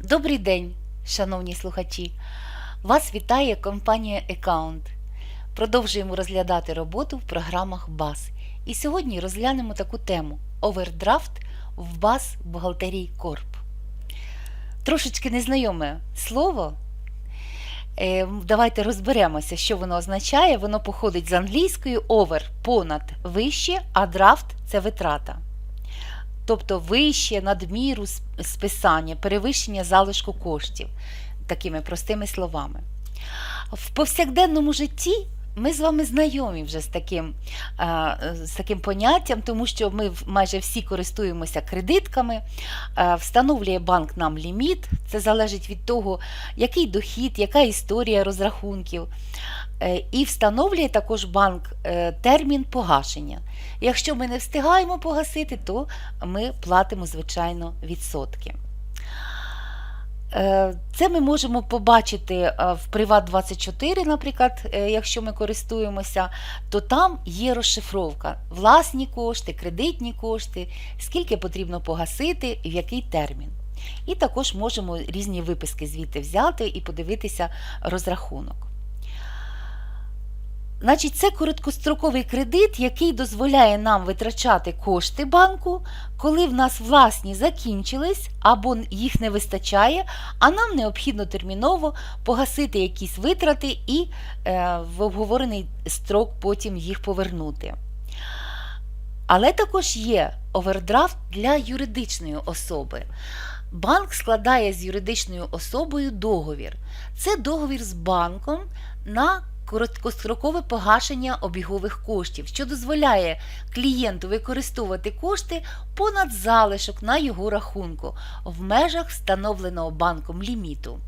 Добрий день, шановні слухачі! Вас вітає компанія Account. Продовжуємо розглядати роботу в програмах БАС. І сьогодні розглянемо таку тему Овердрафт в БАС Бухгалтерій Корп. Трошечки незнайоме слово. Е, Давайте розберемося, що воно означає. Воно походить з англійської over понад вище, а драфт це витрата. Тобто вище, надміру сп- списання, перевищення залишку коштів, такими простими словами. В повсякденному житті ми з вами знайомі вже з таким, з таким поняттям, тому що ми майже всі користуємося кредитками, встановлює банк нам ліміт, це залежить від того, який дохід, яка історія розрахунків. Е, І встановлює також банк е, термін погашення. Якщо ми не встигаємо погасити, то ми платимо, звичайно, відсотки. Е, Це ми можемо побачити е, в Приват24, наприклад, е, якщо ми користуємося, то там є розшифровка власні кошти, кредитні кошти, скільки потрібно погасити в який термін. І також можемо різні виписки звідти взяти і подивитися розрахунок. Значить, це короткостроковий кредит, який дозволяє нам витрачати кошти банку, коли в нас власні закінчились або їх не вистачає, а нам необхідно терміново погасити якісь витрати і е, в обговорений строк потім їх повернути. Але також є овердрафт для юридичної особи. Банк складає з юридичною особою договір. Це договір з банком на короткострокове погашення обігових коштів, що дозволяє клієнту використовувати кошти понад залишок на його рахунку в межах встановленого банком ліміту.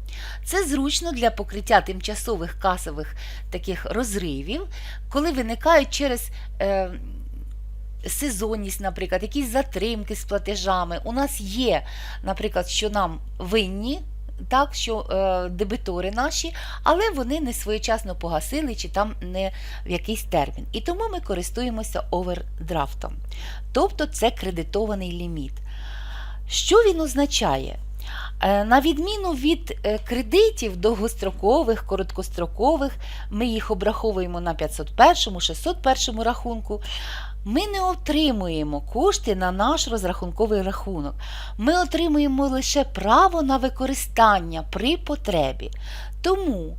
Це зручно для покриття тимчасових касових таких розривів, коли виникають через. Е, Сезонність, наприклад, якісь затримки з платежами. У нас є, наприклад, що нам винні, так, що е, дебитори наші, але вони не своєчасно погасили чи там не в якийсь термін. І тому ми користуємося овердрафтом. Тобто це кредитований ліміт. Що він означає? Е, На відміну від е, кредитів довгострокових, короткострокових, ми їх обраховуємо на 501, 601 рахунку. Ми не отримуємо кошти на наш розрахунковий рахунок. Ми отримуємо лише право на використання при потребі. Тому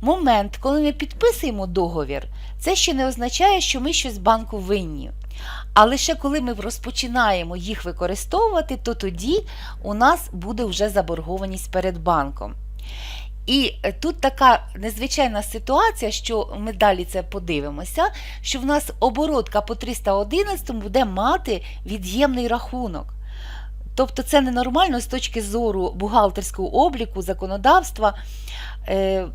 момент, коли ми підписуємо договір, це ще не означає, що ми щось банку винні. А лише коли ми розпочинаємо їх використовувати, то тоді у нас буде вже заборгованість перед банком. І е, тут така незвичайна ситуація, що ми далі це подивимося, що в нас оборотка по 311 буде мати від'ємний рахунок. Тобто це ненормально з точки зору бухгалтерського обліку, законодавства, е,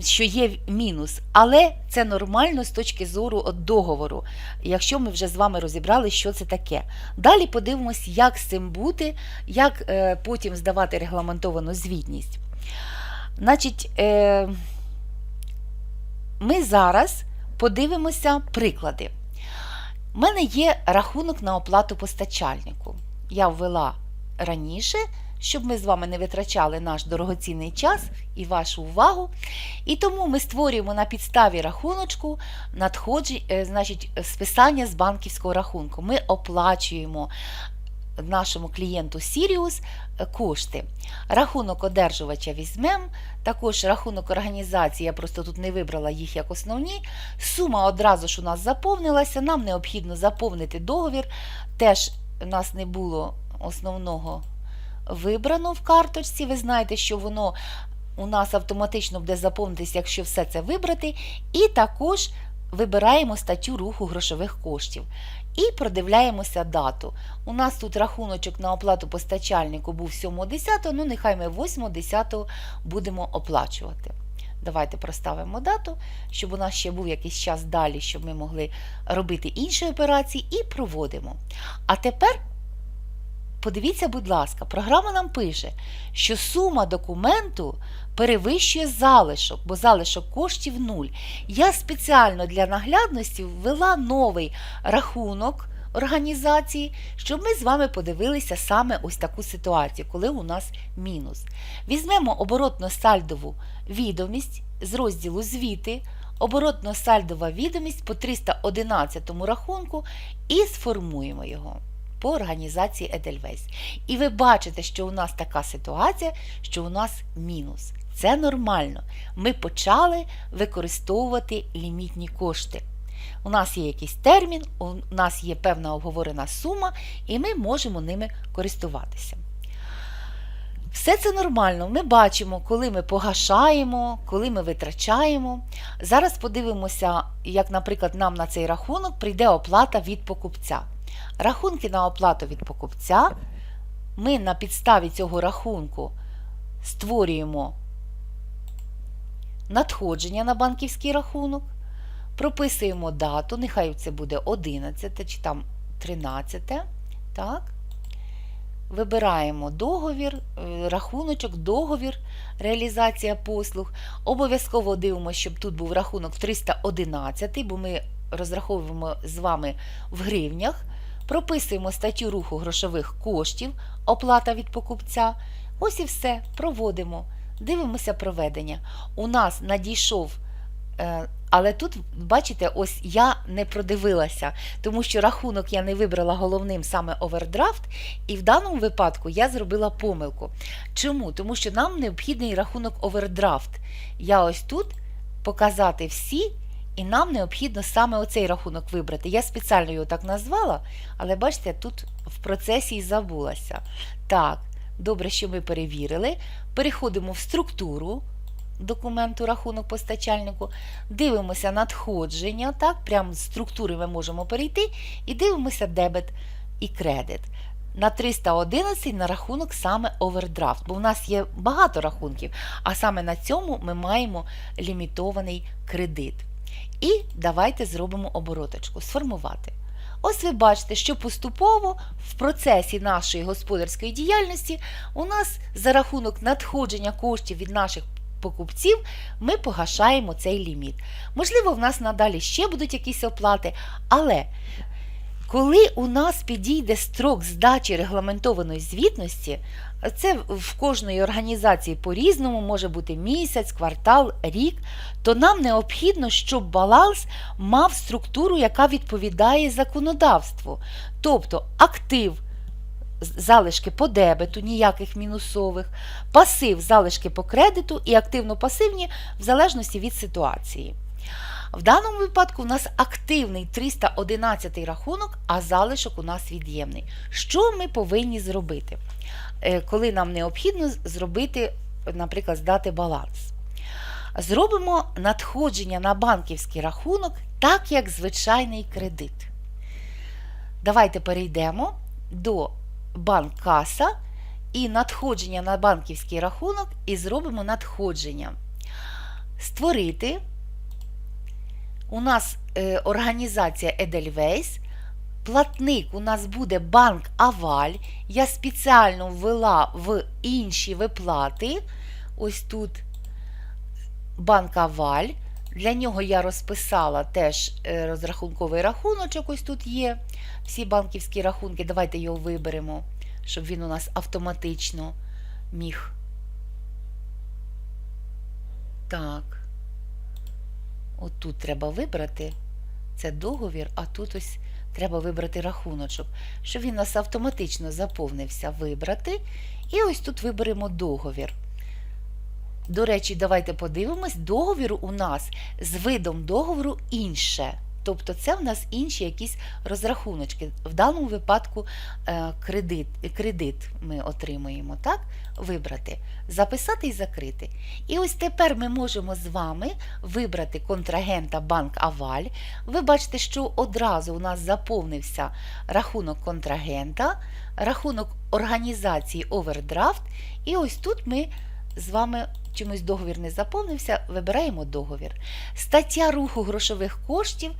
що є мінус. Але це нормально з точки зору договору, якщо ми вже з вами розібрали, що це таке. Далі подивимось, як з цим бути, як е, потім здавати регламентовану звітність. Значить, е, ми зараз подивимося приклади. У мене є рахунок на оплату постачальнику. Я ввела раніше, щоб ми з вами не витрачали наш дорогоцінний час і вашу увагу. І тому ми створюємо на підставі рахуночку надходжі, е, значить, списання з банківського рахунку. Ми оплачуємо нашому клієнту Sirius е, кошти. Рахунок одержувача візьмемо, також рахунок організації, я просто тут не вибрала їх як основні. Сума одразу ж у нас заповнилася, нам необхідно заповнити договір. Теж у нас не було основного вибрано в карточці. Ви знаєте, що воно у нас автоматично буде заповнитися, якщо все це вибрати. І також вибираємо статтю руху грошових коштів. І продивляємося дату. У нас тут рахуночок на оплату постачальнику був 7.10, ну нехай ми 8.10 будемо оплачувати. Давайте проставимо дату, щоб у нас ще був якийсь час далі, щоб ми могли робити інші операції, і проводимо. А тепер подивіться, будь ласка, програма нам пише, що сума документу перевищує залишок, бо залишок коштів 0. Я спеціально для наглядності ввела новий рахунок організації, щоб ми з вами подивилися саме ось таку ситуацію, коли у нас мінус. Візьмемо оборотно-сальдову відомість з розділу звіти, оборотно-сальдова відомість по 311 рахунку і сформуємо його по організації Едельвейс. І ви бачите, що у нас така ситуація, що у нас мінус. Це нормально. Ми почали використовувати лімітні кошти. У нас є якийсь термін, у нас є певна обговорена сума, і ми можемо ними користуватися. Все це нормально. Ми бачимо, коли ми погашаємо, коли ми витрачаємо. Зараз подивимося, як, наприклад, нам на цей рахунок прийде оплата від покупця. Рахунки на оплату від покупця. Ми на підставі цього рахунку створюємо надходження на банківський рахунок, прописуємо дату, нехай це буде 11 чи там 13. Так. Вибираємо договір, е, рахуночок, договір, реалізація послуг. Обов'язково дивимося, щоб тут був рахунок 311, бо ми розраховуємо з вами в гривнях. Прописуємо статтю руху грошових коштів, оплата від покупця. Ось і все. Проводимо. Дивимося проведення. У нас надійшов. е, Але тут, бачите, ось я не продивилася, тому що рахунок я не вибрала головним саме овердрафт, і в даному випадку я зробила помилку. Чому? Тому що нам необхідний рахунок овердрафт. Я ось тут показати всі, і нам необхідно саме оцей рахунок вибрати. Я спеціально його так назвала, але бачите, тут в процесі і забулася. Так, добре, що ми перевірили. Переходимо в структуру документу рахунок постачальнику, дивимося надходження, так, прямо з структури ми можемо перейти і дивимося дебет і кредит. На 311 на рахунок саме овердрафт, бо в нас є багато рахунків, а саме на цьому ми маємо лімітований кредит. І давайте зробимо обороточку, сформувати. Ось ви бачите, що поступово в процесі нашої господарської діяльності у нас за рахунок надходження коштів від наших покупців ми погашаємо цей ліміт. Можливо, в нас надалі ще будуть якісь оплати, але коли у нас підійде строк здачі регламентованої звітності, це в кожної організації по-різному, може бути місяць, квартал, рік, то нам необхідно, щоб баланс мав структуру, яка відповідає законодавству. Тобто актив залишки по дебету, ніяких мінусових, пасив залишки по кредиту і активно-пасивні в залежності від ситуації. В даному випадку у нас активний 311 рахунок, а залишок у нас від'ємний. Що ми повинні зробити, Е, коли нам необхідно зробити, наприклад, здати баланс? Зробимо надходження на банківський рахунок так, як звичайний кредит. Давайте перейдемо до банк-каса і надходження на банківський рахунок і зробимо надходження. Створити у нас е, організація Edelweiss, платник у нас буде банк Аваль. Я спеціально ввела в інші виплати. Ось тут банк Аваль. Для нього я розписала теж е, розрахунковий рахуночок, ось тут є. Всі банківські рахунки. Давайте його виберемо, щоб він у нас автоматично міг. Так. Отут треба вибрати. Це договір, а тут ось треба вибрати рахуночок, щоб він у нас автоматично заповнився вибрати. І ось тут виберемо договір. До речі, давайте подивимось, договір у нас з видом договору інше. Тобто це в нас інші якісь розрахуночки. В даному випадку е, кредит кредит ми отримуємо, так? Вибрати, записати і закрити. І ось тепер ми можемо з вами вибрати контрагента банк Аваль. Ви бачите, що одразу у нас заповнився рахунок контрагента, рахунок організації Овердрафт. І ось тут ми з вами чомусь договір не заповнився, вибираємо договір. Стаття руху грошових коштів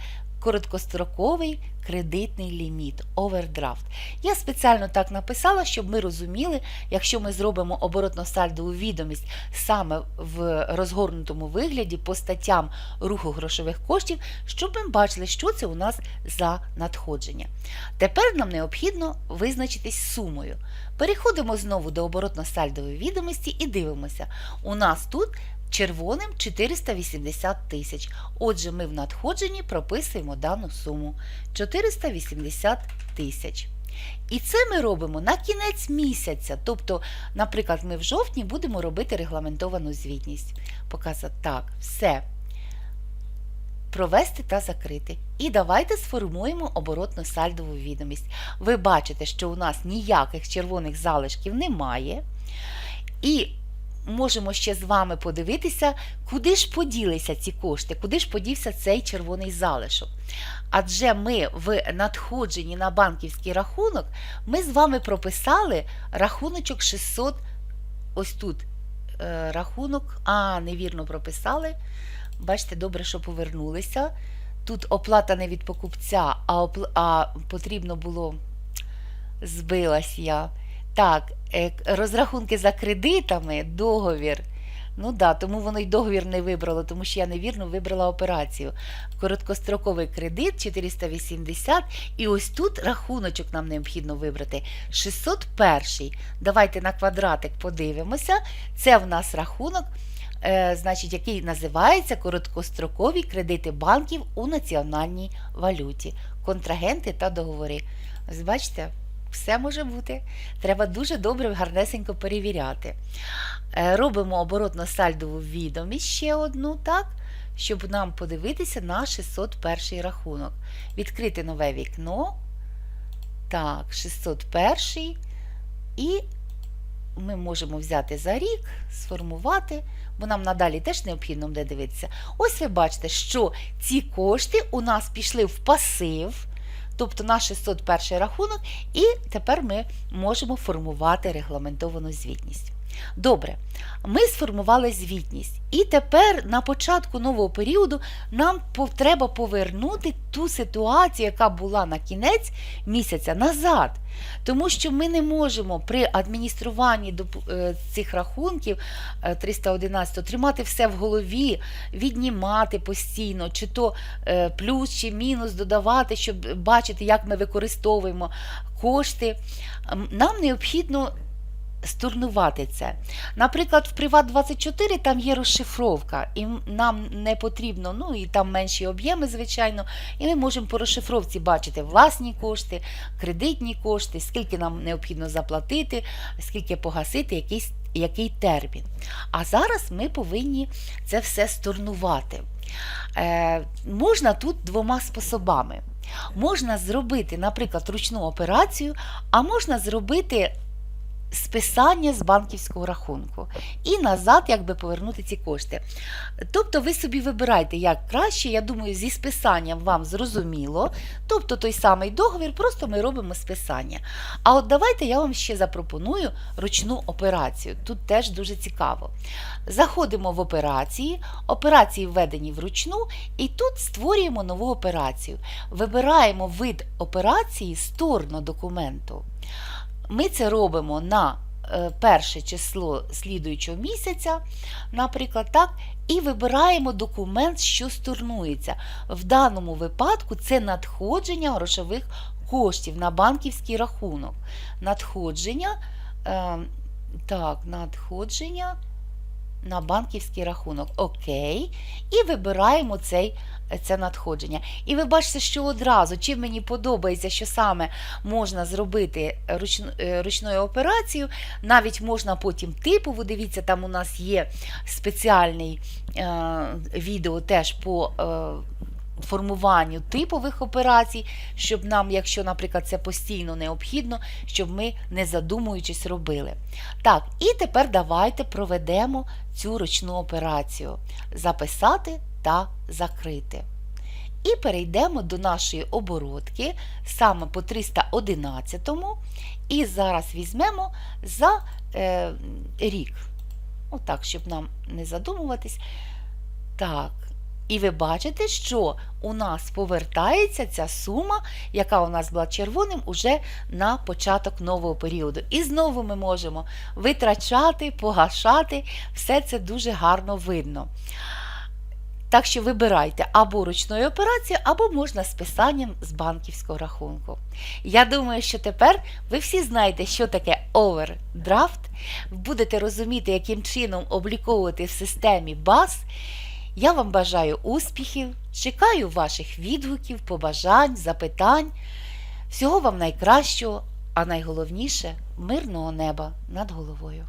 короткостроковий кредитний ліміт, овердрафт. Я спеціально так написала, щоб ми розуміли, якщо ми зробимо оборотно-сальдову відомість саме в розгорнутому вигляді по статтям руху грошових коштів, щоб ми бачили, що це у нас за надходження. Тепер нам необхідно визначитись сумою. Переходимо знову до оборотно-сальдової відомості і дивимося. У нас тут червоним 480 тисяч. Отже, ми в надходженні прописуємо дану суму 480 тисяч. І це ми робимо на кінець місяця. Тобто, наприклад, ми в жовтні будемо робити регламентовану звітність. Показати так, все. Провести та закрити. І давайте сформуємо оборотну сальдову відомість. Ви бачите, що у нас ніяких червоних залишків немає. І можемо ще з вами подивитися, куди ж поділися ці кошти, куди ж подівся цей червоний залишок. Адже ми в надходженні на банківський рахунок ми з вами прописали рахуночок 600, ось тут е, рахунок, а, невірно прописали. Бачите, добре, що повернулися. Тут оплата не від покупця, а, опл... а потрібно було збилась я. Так, е, розрахунки за кредитами, договір. Ну да, тому воно й договір не вибрало, тому що я невірно вибрала операцію. Короткостроковий кредит 480, і ось тут рахуночок нам необхідно вибрати. 601. Давайте на квадратик подивимося. Це в нас рахунок, е, значить, який називається короткострокові кредити банків у національній валюті, контрагенти та договори. Бачите? Все може бути. Треба дуже добре, гарнесенько перевіряти. Е, Робимо оборотно сальдову відомість ще одну, так? Щоб нам подивитися на 601 рахунок. Відкрити нове вікно. Так, 601. І ми можемо взяти за рік, сформувати, бо нам надалі теж необхідно буде дивитися. Ось ви бачите, що ці кошти у нас пішли в пасив тобто наш 601 рахунок, і тепер ми можемо формувати регламентовану звітність. Добре, ми сформували звітність, і тепер на початку нового періоду нам треба повернути ту ситуацію, яка була на кінець місяця назад. Тому що ми не можемо при адмініструванні е, цих рахунків 311 тримати все в голові, віднімати постійно, чи то е, плюс чи мінус додавати, щоб бачити, як ми використовуємо кошти. Нам необхідно стурнувати це. Наприклад, в Приват24 там є розшифровка, і нам не потрібно, ну і там менші об'єми, звичайно, і ми можемо по розшифровці бачити власні кошти, кредитні кошти, скільки нам необхідно заплатити, скільки погасити, якийсь, який термін. А зараз ми повинні це все стурнувати. Е, Можна тут двома способами. Можна зробити, наприклад, ручну операцію, а можна зробити списання з банківського рахунку і назад якби повернути ці кошти. Тобто ви собі вибирайте, як краще, я думаю, зі списанням вам зрозуміло. Тобто той самий договір, просто ми робимо списання. А от давайте я вам ще запропоную ручну операцію. Тут теж дуже цікаво. Заходимо в операції, операції введені вручну, і тут створюємо нову операцію. Вибираємо вид операції сторону документу. Ми це робимо на е, перше число слідуючого місяця, наприклад, так, і вибираємо документ, що стурнується. В даному випадку це надходження грошових коштів на банківський рахунок. Надходження, е, так, надходження на банківський рахунок. Окей. І вибираємо цей, це надходження. І ви бачите, що одразу, чим мені подобається, що саме можна зробити е, ручною операцією, навіть можна потім типову, дивіться, там у нас є спеціальний е, відео теж по. Е, формуванню типових операцій, щоб нам, якщо, наприклад, це постійно необхідно, щоб ми, не задумуючись, робили. Так, і тепер давайте проведемо цю ручну операцію: записати та закрити. І перейдемо до нашої оборотки саме по 311 і зараз візьмемо за е, рік. Отак, щоб нам не задумуватись. Так, І ви бачите, що у нас повертається ця сума, яка у нас була червоним, уже на початок нового періоду. І знову ми можемо витрачати, погашати. Все це дуже гарно видно. Так що вибирайте або ручною операцією, або можна списанням з банківського рахунку. Я думаю, що тепер ви всі знаєте, що таке овердрафт, будете розуміти, яким чином обліковувати в системі БАС. Я вам бажаю успіхів, чекаю ваших відгуків, побажань, запитань. Всього вам найкращого, а найголовніше мирного неба над головою.